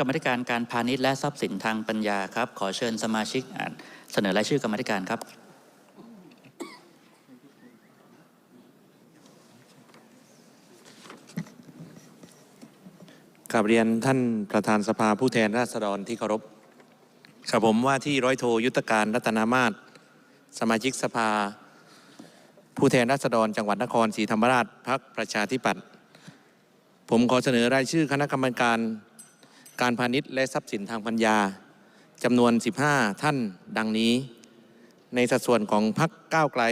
รรมธิการการพาณิชย์และทรัพย์สินทางปัญญาครับ ขอเชิญสมาชิกอ่านเสนอรายชื่อกรรมธิการครับกราบเรียนท่านประธานสภาผู้แทนราษฎรที่เคารพครับผมว่าที่ร้อยโทยุทธการรัตนามาศสมาชิกสภา ผู้แทนราษฎรจังหวัดนครศรีธรรมราชพักประชาธิปัตย์ผมขอเสนอรายชื่อคณะกรรมการ การพาณิชย์และทรัพย์สินทางปัญญาจำนวน 15 ท่านดังนี้ ในสัดส่วนของพักก้าวไกล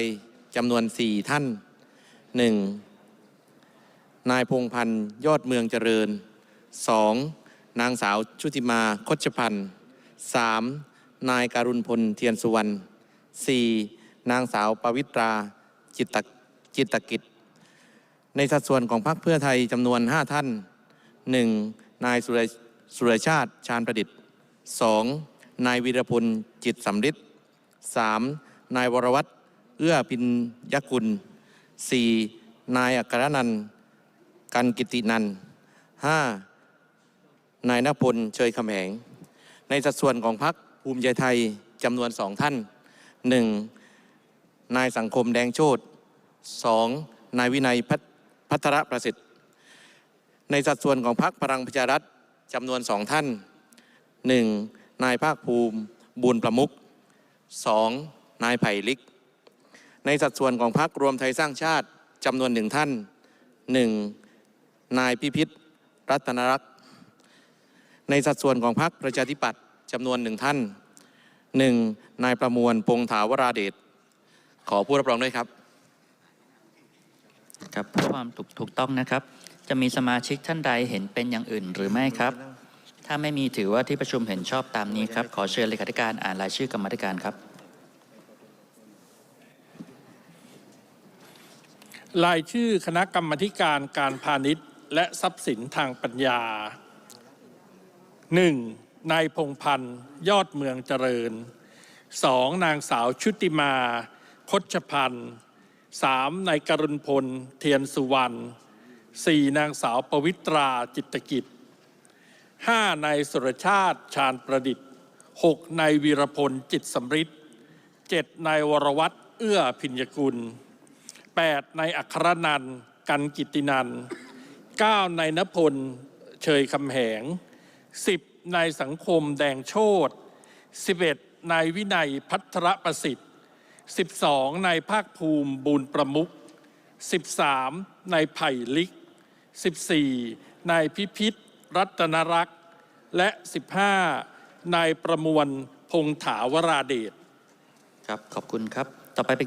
จำนวน 4 ท่าน 1. นายพงพันธ์ยอดเมืองเจริญ 2. นางสาวชุติมาคชพันธ์ 3. นายการุณพลเทียนสุวรรณ 4. นางสาวปวิตราจิตตจิตตกิจ ในสัดส่วนของพรรคเพื่อไทยจำนวน 5 ท่าน 1. นายสุร สุรชาติชาญประดิษฐ์ 2. นายวีรพลจิตสำริด 3. นายวรวัตรเอื้อพินยกุล 4. นายอัครนันท์กันกิตินันท์ 5. นายนพลเชยคำแหง ในสัดส่วนของพรรคภูมิใจไทยจำนวนสองท่าน 1. นายสังคมแดงโชต 2. นายวินัยพัทพัทรประสิทธิ์ ในสัดส่วนของพรรคพลังประชารัฐ จำนวนสองท่าน 1. นายภาคภูมิ บุญประมุข 2. นายไผ่ลิก ในสัดส่วนของพรรครวมไทยสร้างชาติจำนวนหนึ่งท่าน 1. นายพิพิธรัตนรักษ์ในสัดส่วนของพรรคประชาธิปัตย์จำนวนหนึ่งท่าน 1. นายประมวลพงถาวราเดชขอผู้รับรองด้วยครับ ครับเพื่อความถูกถูกต้องนะครับ จะมีสมาชิกท่านใดเห็นเป็นอย่างอื่นหรือไม่ครับ ถ้าไม่มีถือว่าที่ประชุมเห็นชอบตามนี้ครับ ขอเชิญเลขาธิการอ่านรายชื่อกรรมธิการครับ รายชื่อคณะกรรมธิการการพาณิชย์ และทรัพย์สินทางปัญญา 1. นายพงพันธ์ยอดเมืองเจริญ 2. นางสาวชุติมา คชพันธ์ 3. นายกรุณพล เทียนสุวรรณ 4. นางสาวปวิตราจิตกิจ 5. นายสุรชาติชาญประดิษฐ์ 6. นายวีรพลจิตสำริด 7. นายวรวัตรเอื้อพิญญกุล 8. นายอัครนันท์กันกิตินันท์ 9. นายนพลเชยคำแหง 10. นายสังคมแดงโชต 11. นายวินัยพัทรประสิทธิ์ 12. นายภาคภูมิบูรประมุข 13. นายไผ่ลิก 14. นายพิพิธรัตนรักษ์ และ 15. นายประมวลพงถาวราเดชครับขอบคุณครับต่อไปเป็นการ